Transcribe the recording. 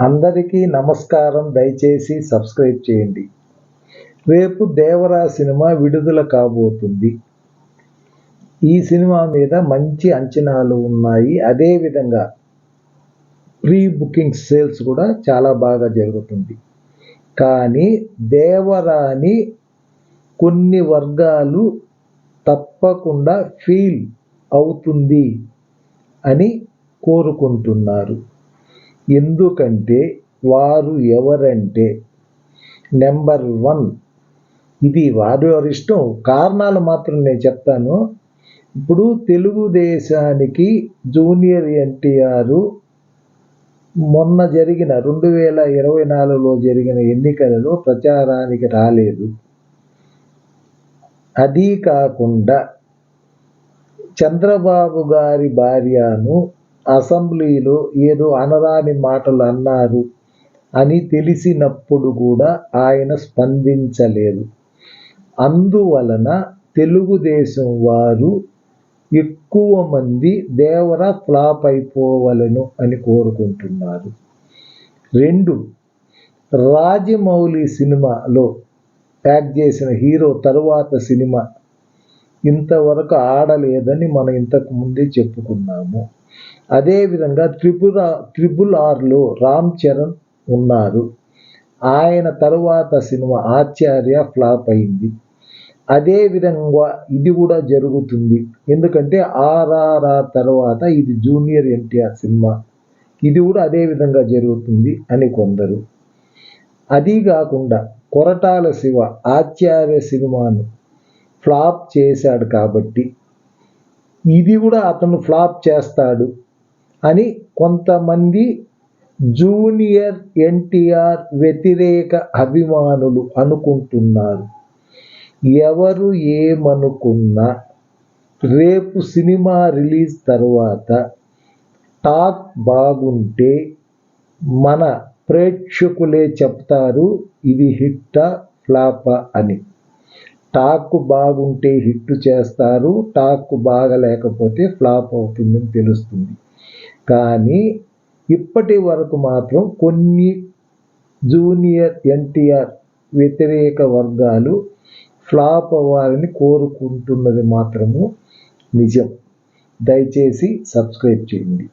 అందరికీ నమస్కారం. దయచేసి సబ్స్క్రైబ్ చేయండి. రేపు దేవరా సినిమా విడుదల కాబోతుంది. ఈ సినిమా మీద మంచి అంచనాలు ఉన్నాయి. అదేవిధంగా ప్రీ బుకింగ్ సేల్స్ కూడా చాలా బాగా జరుగుతుంది. కానీ దేవరాని కొన్ని వర్గాలు తప్పకుండా ఫీల్ అవుతుంది అని కోరుకుంటున్నారు. ఎందుకంటే వారు ఎవరంటే నెంబర్ వన్. ఇది వారి వారి ఇష్టం? కారణాలు మాత్రం నేను చెప్తాను. ఇప్పుడు తెలుగుదేశానికి జూనియర్ ఎన్టీఆర్ మొన్న జరిగిన రెండు వేల ఇరవై నాలుగులో జరిగిన ఎన్నికలలో ప్రచారానికి రాలేదు. అది కాకుండా చంద్రబాబు గారి భార్యను అసెంబ్లీలో ఏదో అనరాని మాటలు అన్నారు అని తెలిసినప్పుడు కూడా ఆయన స్పందించలేదు. అందువలన తెలుగుదేశం వారు ఎక్కువ మంది దేవర ఫ్లాప్ అయిపోవలను అని కోరుకుంటున్నారు. రెండు రాజమౌళి సినిమాలో యాక్ట్ చేసిన హీరో తరువాత సినిమా ఇంతవరకు ఆడలేదని మనం ఇంతకు ముందే చెప్పుకున్నాము. అదేవిధంగా త్రిపుర త్రిపుల్ ఆర్లో రామ్ చరణ్ ఉన్నారు. ఆయన తరువాత సినిమా ఆచార్య ఫ్లాప్ అయింది. అదేవిధంగా ఇది కూడా జరుగుతుంది. ఎందుకంటే ఆర్ఆర్ఆర్ తర్వాత ఇది జూనియర్ ఎన్టీఆర్ సినిమా. ఇది కూడా అదే విధంగా జరుగుతుంది అని కొందరు. అది కాకుండా కొరటాల శివ ఆచార్య సినిమాను ఫ్లాప్ చేశాడు కాబట్టి ఇది కూడా అతను ఫ్లాప్ చేస్తాడు అని కొంతమంది జూనియర్ ఎన్టీఆర్ వ్యతిరేక అభిమానులు అనుకుంటున్నారు. ఎవరు ఏమనుకున్నా రేపు సినిమా రిలీజ్ తర్వాత టాక్ బాగుంటే మన ప్రేక్షకులే చెప్తారు ఇది హిట్టా ఫ్లాపా అని. టాక్ బాగుంటే హిట్ చేస్తారు టాక్ బాగలేకపోతే ఫ్లాప్ అవుతుందని తెలుస్తుంది. కానీ ఇప్పటి వరకు మాత్రం కొన్ని జూనియర్ ఎన్టీఆర్ వ్యతిరేక వర్గాలు ఫ్లాప్ అవ్వాలని కోరుకుంటున్నది మాత్రము నిజం. దయచేసి సబ్స్క్రైబ్ చేయండి.